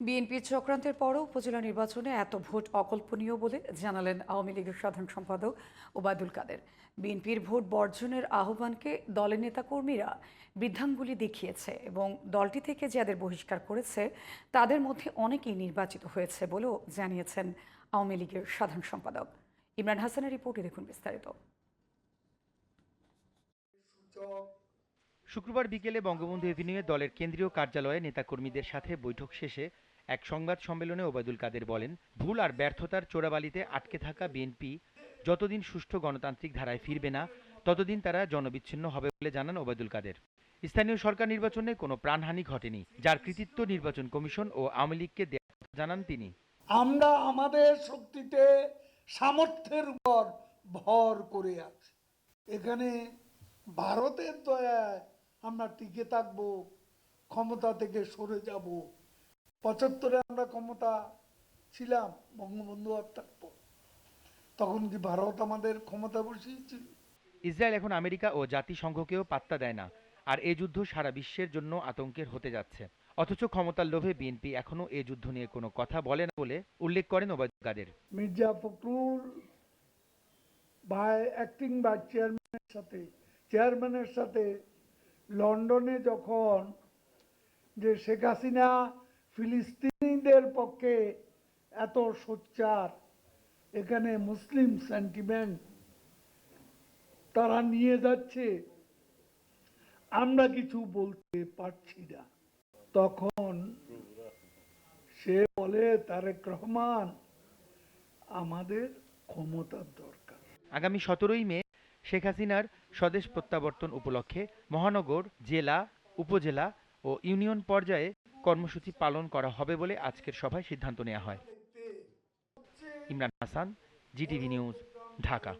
বিএনপির চক্রান্তের পরও উপজেলা নির্বাচনে এত ভোট অকল্পনীয় বলে জানালেন আওয়ামী লীগের সাধারণ সম্পাদক ওবায়দুল কাদের। বিএনপির ভোট বর্জনের আহ্বানকে দলের নেতাকর্মীরা বৃদ্ধাঙ্গুলি দেখিয়েছে এবং দলটি থেকে যাদের বহিষ্কার করেছে, তাদের মধ্যে অনেকেই নির্বাচিত হয়েছে বলেও জানিয়েছেন আওয়ামী লীগের সাধারণ সম্পাদক। ইমরান হাসানের রিপোর্টে দেখুন বিস্তারিত। শুক্রবার বিকেলে বঙ্গবন্ধু এভিনিউয়ে দলের কেন্দ্রীয় কার্যালয়ে নেতাকর্মীদের সাথে বৈঠক শেষে এক সংবাদ সম্মেলনে ওবায়দুল কাদের বলেন, ভুল আর ব্যর্থতার চোরাবালিতে আটকে থাকা বিএনপি যতদিন সুষ্ঠু গণতান্ত্রিক ধারায় ফিরবে না, ততদিন তারা জনবিচ্ছিন্ন হবে বলে জানান ওবায়দুল কাদের। স্থানীয় সরকার নির্বাচনে কোনো প্রাণহানি ঘটেনি, যার কৃতিত্ব নির্বাচন কমিশন ও আওয়ামী লীগকে জানান তিনি। আমরা আমাদের শক্তিতে সামর্থ্যের উপর ভর করে আছি। এখানে ভারতের দয়ায় আমরা টিকে থাকব, ক্ষমতা থেকে সরে যাব। পঁচাত্তরে আমরা ক্ষমতা ছিলাম বঙ্গবন্ধু হত্যার পর। তখন কি ভারত আমাদের ক্ষমতা বসিয়েছিল ইসরায়েল এখন আমেরিকা ও জাতিসংঘকেও পাত্তা দেয় না আর এ যুদ্ধ সারা বিশ্বের জন্য আতঙ্কের হতে যাচ্ছে। অথচ ক্ষমতার লোভে বিএনপি এখনও এ যুদ্ধ নিয়ে কোনো কথা বলে না বলে উল্লেখ করেন ওবায়দুল কাদের। মির্জা ফখরুল ভাই অ্যাক্টিং ভাইস চেয়ারম্যানের সাথে চেয়ারম্যানের সাথে লন্ডনে যখন যে শেখ হাসিনা ফিলিস্তিনিদের পক্ষে এত সোচ্চার। এখানে মুসলিম সেন্টিমেন্ট তারা নিয়ে যাচ্ছে। আমরা কিছু বলতে পারছি না। তখন সে বলে, তারেক রহমান, আমাদের ক্ষমতার দরকার। আগামী সতেরোই মে শেখ হাসিনার স্বদেশ প্রত্যাবর্তন উপলক্ষে মহানগর, জেলা, উপজেলা ও ইউনিয়ন পর্যায়ে কর্মসূচি পালন করা হবে বলে আজকের সভায় সিদ্ধান্ত নেওয়া হয়। Imran Hasan, G T V news, Dhaka.